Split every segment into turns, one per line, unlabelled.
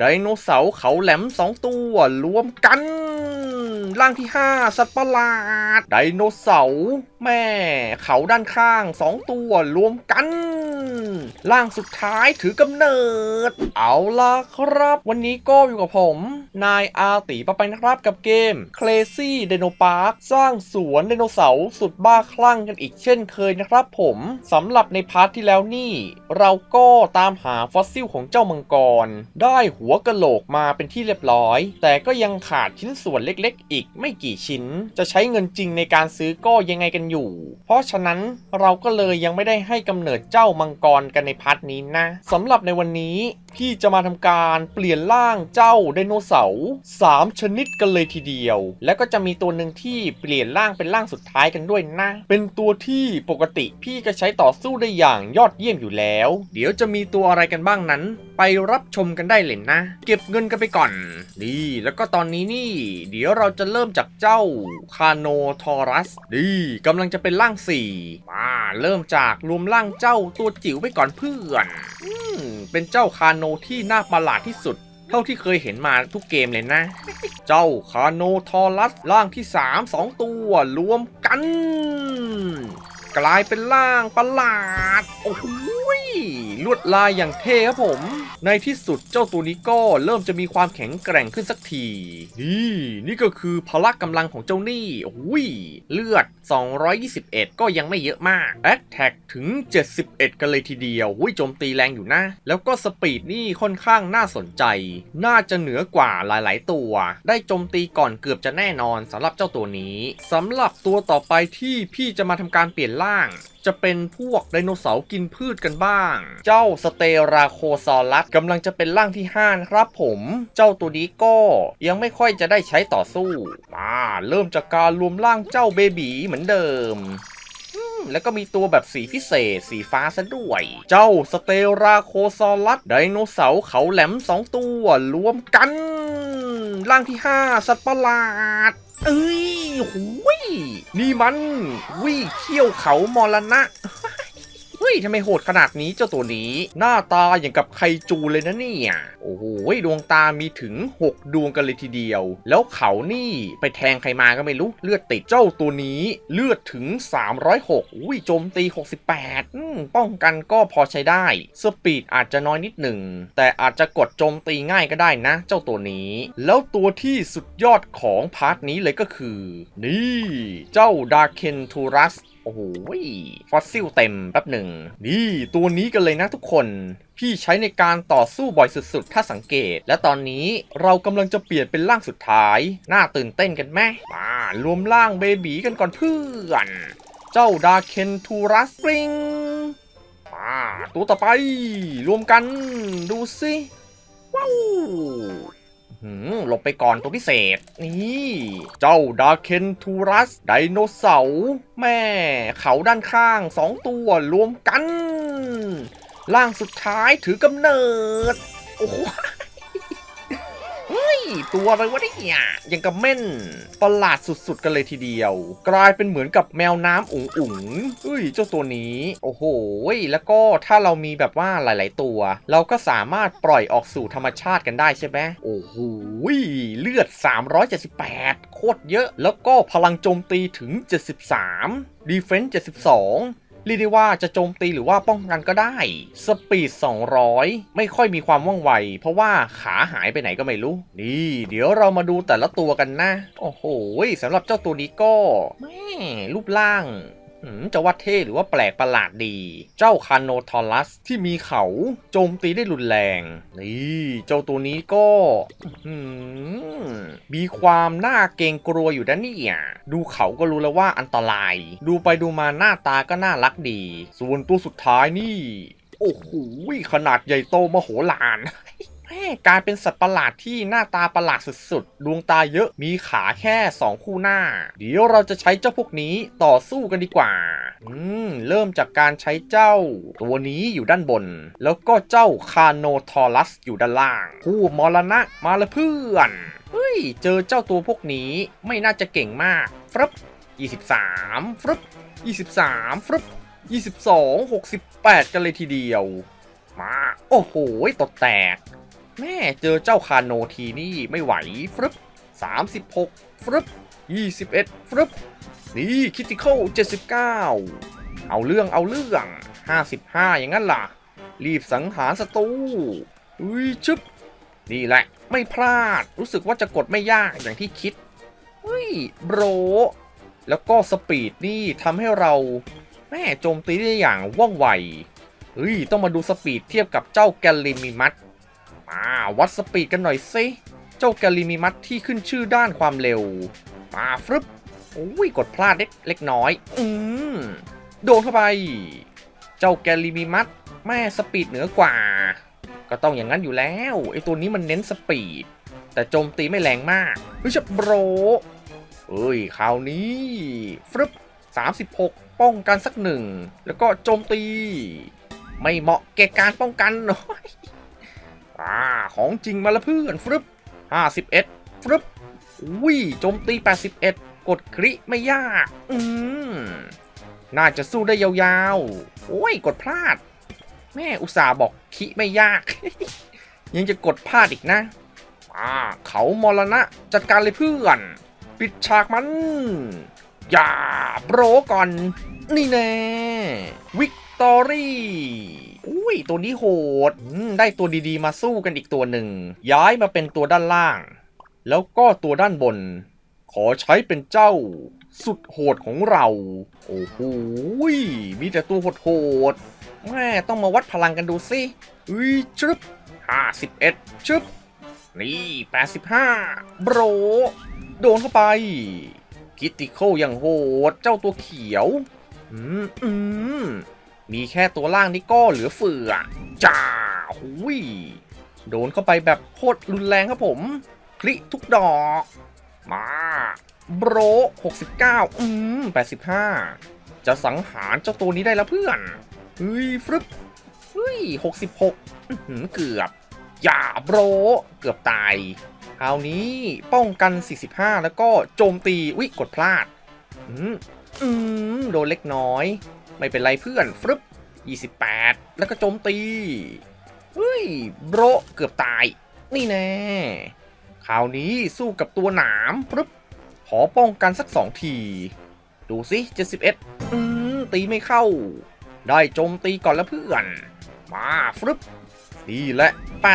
ไดโนเสาร์เขาแหลมสองตัวรวมกัน ร่างที่5สัตว์ประหลาด ไดโนเสาร์ แม่เขาด้านข้างสองตัวรวมกันร่างสุดท้ายถือกำเนิด เอาล่ะครับ วันนี้ก็อยู่กับผม นายอาตีปะไปนะครับกับเกม Crazy Dino Park สร้างสวนไดโนเสาร์สุดบ้าคลั่งกันอีกเช่นเคยนะครับผมสำหรับในพาร์ทที่แล้วนี่ เราก็ตามหาฟอสซิลของเจ้ามังกร ได้หัวกะโหลกมาเป็นที่เรียบร้อย แต่ก็ยังขาดชิ้นส่วนเล็กๆ อีกไม่กี่ชิ้น จะใช้เงินจริงในการซื้อก็ยังไงกันอยู่เพราะฉะนั้นเราก็เลยยังไม่ได้ให้กำเนิดเจ้ามังกรกันในพาร์ทนี้นะสำหรับในวันนี้ พี่จะมาทำการเปลี่ยนร่างเจ้าไดโนเสาร์3ชนิดกันเลยทีเดียว แล้วก็จะมีตัวหนึ่งที่เปลี่ยนร่างเป็นร่างสุดท้ายกันด้วยนะ เป็นตัวที่ปกติพี่ก็ใช้ต่อสู้ได้อย่างยอดเยี่ยมอยู่แล้ว เดี๋ยวจะมีตัวอะไรกันบ้างนั้น ไปรับชมกันได้เลยนะ เก็บเงินกันไปก่อน นี่ แล้วก็ตอนนี้นี่ เดี๋ยวเราจะเริ่มจากเจ้าคาโนทอรัสดีกำลังจะเป็นร่างสี่มาเริ่มจากรวมร่างเจ้าตัวจิ๋วไปก่อนเพื่อน เป็นเจ้าคาโนที่น่าประหลาดที่สุด เท่าที่เคยเห็นมาทุกเกมเลยนะ เจ้าคาโนทอรัสร่างที่ 3 2 ตัวรวมกัน กลายเป็นร่างประหลาด โอ้โห ลวดลายอย่างเท่ครับผม ในที่สุดเจ้าตัวนี้ก็เริ่มจะมีความแข็งแกร่งขึ้นสักที นี่ นี่ก็คือพละกำลังของเจ้านี่โอ้ยเลือด 221 ก็ยังไม่เยอะมากแอ t แท็กถึง 71 กันเลยทีเดียวอุ้ยโจมตีแรงอยู่นะ แล้วก็สปีดนี่ค่อนข้างน่าสนใจ น่าจะเหนือกว่าหลาย ๆ ตัว ได้โจมตีก่อนเกือบจะแน่นอนสำหรับเจ้าตัวนี้สำหรับตัวต่อไปที่พี่จะมาทำการเปลี่ยนร่าง จะเป็นพวกไดโนเสาร์กินพืชกันบ้าง เจ้าสเตราโคซอรัสกำลังจะเป็นร่างที่5นะครับผม เจ้าตัวนี้ก็ยังไม่ค่อยจะได้ใช้ต่อสู้มาเริ่มจากการรวมร่างเจ้าเบบีเหมือนเดิมแล้วก็มีตัวแบบสีพิเศษสีฟ้าซะด้วย เจ้าสเตราโคซอรัสไดโนเสาร์เขาแหลม 2 ตัวรวมกัน ร่างที่ 5 สัตว์ประหลาด เอ้ยหุยนี่มันวิเขี้ยวเขามรณะ ฮ้ยทำไมโหดขนาดนี้เจ้าตัวนี้ หน้าตาอย่างกับไคจูเลยนะเนี่ย โอ้โหดวงตามีถึง 6 ดวงกันเลยทีเดียว แล้วเขานี่ไปแทงใครมาก็ไม่รู้ เลือดติดเจ้าตัวนี้ เลือดถึง 306อุ้ยโจมตี 68อืมป้องกันก็พอใช้ได้ สปีดอาจจะน้อยนิดหนึ่ง แต่อาจจะกดโจมตีง่ายก็ได้นะ เจ้าตัวนี้ แล้วตัวที่สุดยอดของพาร์ทนี้เลยก็คือ นี่ เจ้าดาเคนทูรัส โอ้โหฟอสซิลเต็มแป๊บหนึ่ง นี่ตัวนี้กันเลยนะทุกคน พี่ใช้ในการต่อสู้บ่อยสุดๆ ถ้าสังเกต และตอนนี้เรากำลังจะเปลี่ยนเป็นร่างสุดท้าย น่าตื่นเต้นกันไหมมารวมร่างเบบีกันก่อนเพื่อน เจ้าดาเคนทูรัสปริงมาตัวต่อไป รวมกันดูสิว้าว หืมหลบไปก่อนตัวพิเศษ นี่ เจ้าดาเคนทูรัส ไดโนเสาร์แม่ เขาด้านข้างสองตัวรวมกันร่างสุดท้ายถือกำเนิด โอ้โห ตัวอะไรวะเนี่ยยังกับเม่นประหลาดสุดๆ กันเลยทีเดียว กลายเป็นเหมือนกับแมวน้ำอุ๋งอุ๋งๆเฮ้ย เจ้าตัวนี้ โอ้โห แล้วก็ถ้าเรามีแบบว่าหลาย ๆ ตัว เราก็สามารถปล่อยออกสู่ธรรมชาติกันได้ใช่ไหมโอ้โหเลือด 378 โคตรเยอะ แล้วก็พลังโจมตีถึง 73ดีเฟนส์72 เรียกได้ว่าจะโจมตีหรือว่าป้องกันก็ได้ สปีด 200 ไม่ค่อยมีความว่องไว เพราะว่าขาหายไปไหนก็ไม่รู้ นี่ เดี๋ยวเรามาดูแต่ละตัวกันนะ โอ้โหสำหรับเจ้าตัวนี้ก็แม่รูปร่าง จะว่าเท่หรือว่าแปลกประหลาดดี เจ้าคาโนทอรัสที่มีเขาโจมตีได้รุนแรง นี่เจ้าตัวนี้ก็มีความน่าเกรงกลัวอยู่นะเนี่ยดูเขาก็รู้แล้วว่าอันตราย ดูไปดูมาหน้าตาก็น่ารักดี ส่วนตัวสุดท้ายนี่ โอ้โหขนาดใหญ่โตมโหฬาร กลายเป็นสัตว์ประหลาดที่หน้าตาประหลาดสุดๆ ดวงตาเยอะ มีขาแค่ 2 คู่หน้า เดี๋ยวเราจะใช้เจ้าพวกนี้ต่อสู้กันดีกว่า อืม เริ่มจากการใช้เจ้า ตัวนี้อยู่ด้านบน แล้วก็เจ้าคาโนทอรัสอยู่ด้านล่าง คู่มรณะมาลยเพื่อน เฮ้ย เจอเจ้าตัวพวกนี้ไม่น่าจะเก่งมากฟรึบ23ฟรึบ23ฟรึบ22 68 กันเลยทีเดียว มา โอ้โหตดแตก แม่เจอเจ้าคาโนทีนี่ไม่ไหวฟรึบ36ฟรึบ21ฟรึบนี่คิติคอล79เอาเรื่องเอาเรื่อง55อย่างนั้นล่ะ รีบสังหารศัตรูอุ้ยชึบนี่แหละ ไม่พลาดรู้สึกว่าจะกดไม่ยากอย่างที่คิดเฮ้ยโบรแล้วก็สปีดนี่ทำให้เราแม่โจมตีได้อย่างว่องไวเฮ้ยต้องมาดูสปีดเทียบกับเจ้าแกลลิมิมัส มาวัดสปีดกันหน่อยสิ เจ้าแกลลิมิมัสที่ขึ้นชื่อด้านความเร็ว มาฟรึบโอ้ยกดพลาดเล็กเล็กน้อย อืมโดนเข้าไป เจ้าแกลลิมิมัสแม่สปีดเหนือกว่า ก็ต้องอย่างนั้นอยู่แล้วไอตัวนี้มันเน้นสปีด แต่โจมตีไม่แรงมากเฮ้ยจะโบรเอ้ยคราวนี้ฟรึบ36 ป้องกันสักหนึ่ง แล้วก็โจมตี ไม่เหมาะแก่การป้องกันหน่อย อ่าของจริงมาล้วเพื่อนฟรึบ51ฟรึบอุ้ยโจมตี 81 กดคริไม่ยาก อืม น่าจะสู้ได้ยาวๆ โอ้ย กดพลาด แม่อุตส่าห์บอกคิไม่ยาก ยังจะกดพลาดอีกนะ อ่า เขามรณะ จัดการเลยเพื่อน ปิดฉากมัน อย่าโบรก่อน นี่แน่ วิกตอรี่ อุ้ย ตัวนี้โหด ได้ตัวดีๆ มาสู้กันอีกตัวหนึ่ง ย้ายมาเป็นตัวด้านล่าง แล้วก็ตัวด้านบน ขอใช้เป็นเจ้า สุดโหดของเรา โอ้โหยมีแต่ตัวโหดๆแม่ต้องมาวัดพลังกันดูสิอุ้ยชึบห้าสิบเอ็ดชึบนี่แปดสิบห้าโบรโดนเข้าไป คิติโคอย่างโหด เจ้าตัวเขียว อืมอืม มีแค่ตัวล่างนี่ก็เหลือเฟือจ้าหุยโดนเข้าไปแบบโคตรรุนแรงครับผม คลิทุกดอก มาโบร69 อืม 85 จะสังหารเจ้าตัวนี้ได้แล้วเพื่อนเฮ้ยฟรึบเฮ้ย66อื้อหือเกือบ อย่าโบรเกือบตายคราวนี้ป้องกัน 45 แล้วก็โจมตีวิกดพลาด อืม อืม โดนเล็กน้อย ไม่เป็นไรเพื่อนฟรึบ28 แล้วก็โจมตี เฮ้ยโบรเกือบตาย นี่แน่คราวนี้สู้กับตัวหนามปึ๊บขอป้องกันสักสองที ดูสิ71อืมตีไม่เข้า ได้โจมตีก่อนแล้วเพื่อน มาฟรึบนี่แหละ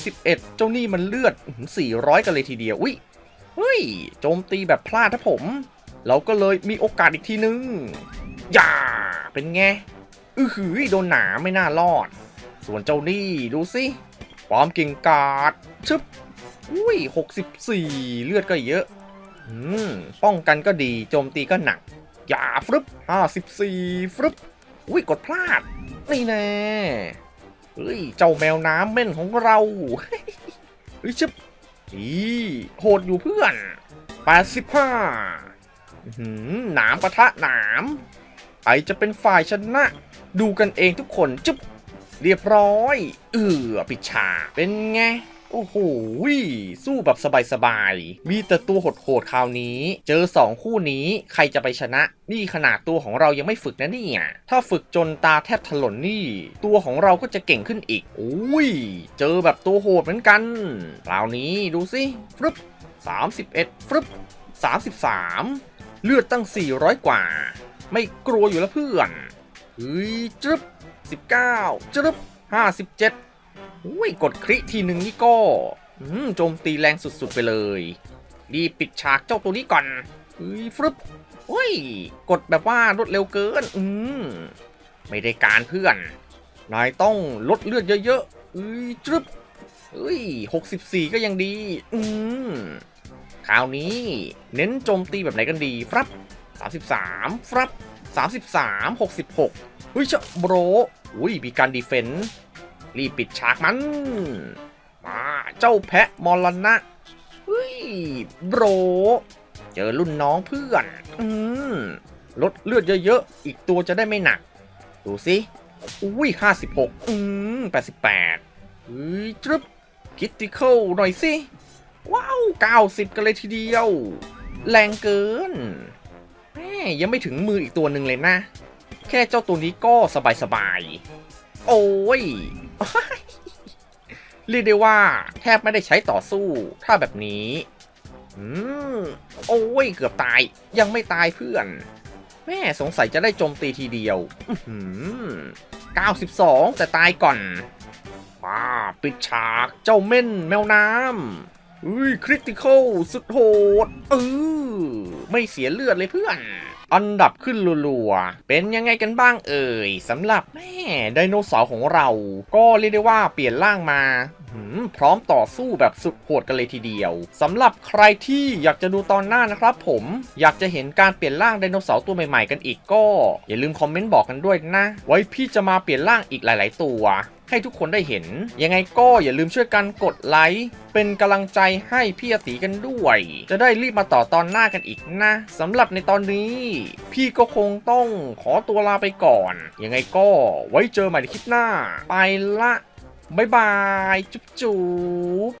81 เจ้านี่มันเลือดอื้อหือ400 กันเลยทีเดียวอุ้ยเฮ้ยโจมตีแบบพลาดถ้าผม เราก็เลยมีโอกาสอีกทีนึง อย่า เป็นไง อือหือโดนหนาไม่น่ารอด ส่วนเจ้านี่ดูสิความเก่งกาจชึบอุ้ย64เลือดก็เยอะ อืม ป้องกันก็ดี โจมตีก็หนัก อย่าฟรึบ54ฟรึบ อุ้ย กดพลาด นี่แน่เฮ้ย เจ้าแมวน้ำเม่นของเรา เฮ้ยชึบนี่โหดอยู่เพื่อน85อื้อหือหนามปะทะหนาม ใครจะเป็นฝ่ายชนะ ดูกันเองทุกคนจึ๊บเรียบร้อย เออปิดฉากเป็นไง โอ้โหสู้แบบสบายๆ มีแต่ตัวโหดๆคราวนี้ เจอ 2 คู่นี้ใครจะไปชนะ นี่ขนาดตัวของเรายังไม่ฝึกนะเนี่ย ถ้าฝึกจนตาแทบถลนนี่ ตัวของเราก็จะเก่งขึ้นอีกอุ้ย เจอแบบตัวโหดเหมือนกัน คราวนี้ดูสิฟรึบ31ฟรึบ33 เลือดตั้ง 400 กว่า ไม่กลัวอยู่แล้วเพื่อนเฮ้ยจึ๊บ19จึ๊บ57อุ้ยกดคริทีหนึ่งนี่ก็อืมโจมตีแรงสุดๆไปเลยรีบปิดฉากเจ้าตัวนี้ก่อนเฮ้ยฟรึบเฮ้ย กดแบบว่ารวดเร็วเกิน อืมไม่ได้การเพื่อน นายต้องลดเลือดเยอะๆเฮ้ยจึ๊บเฮ้ย64ก็ยังดี อืมคราวนี้ เน้นโจมตีแบบไหนกันดีฟรับ 33ฟรับ33 66เฮ้ยเชะโบรอุ้ยมีการดีเฟนต์รีบปิดฉากมัน มาเจ้าแพะมรณะเฮ้ยโบรเจอรุ่นน้องเพื่อนอืมลดเลือดเยอะๆ อีกตัวจะได้ไม่หนัก ดูสิอุ้ย56อืม88เฮ้ยจึ๊บคิติคอลหน่อยสิ ว้าว90กันเลยทีเดียว แรงเกิน แม่ยังไม่ถึงมืออีกตัวหนึ่งเลยนะ แค่เจ้าตัวนี้ก็สบายๆโอ้ยเรียกได้ว่าแทบไม่ได้ใช้ต่อสู้ ถ้าแบบนี้ อืม โอ้ย เกือบตาย ยังไม่ตายเพื่อน แม่สงสัยจะได้โจมตีทีเดียว อื้อหือ92แต่ตายก่อน มา ปิดฉากเจ้าเม่นแมวน้ำ อุ้ยคริติคอลสุดโหดเออไม่เสียเลือดเลยเพื่อนอันดับขึ้นรัวๆ เป็นยังไงกันบ้างเอ่ยสำหรับแม่ไดโนเสาร์ของเรา ก็เรียกได้ว่าเปลี่ยนร่างมา พร้อมต่อสู้แบบสุดโหดกันเลยทีเดียวสำหรับใครที่อยากจะดูตอนหน้านะครับผมอยากจะเห็นการเปลี่ยนร่างไดโนเสาร์ตัวใหม่ๆ กันอีกก็ อย่าลืมคอมเมนต์บอกกันด้วยนะ ไว้พี่จะมาเปลี่ยนร่างอีกหลายๆ ตัว ให้ทุกคนได้เห็น ยังไงก็อย่าลืมช่วยกันกดไลค์เป็นกำลังใจให้พี่อาตีกันด้วย จะได้รีบมาต่อตอนหน้ากันอีกนะสำหรับในตอนนี้ พี่ก็คงต้องขอตัวลาไปก่อน ยังไงก็ไว้เจอใหม่ในคลิปหน้า ไปละ บ๊ายบาย จุ๊บจุ๊บ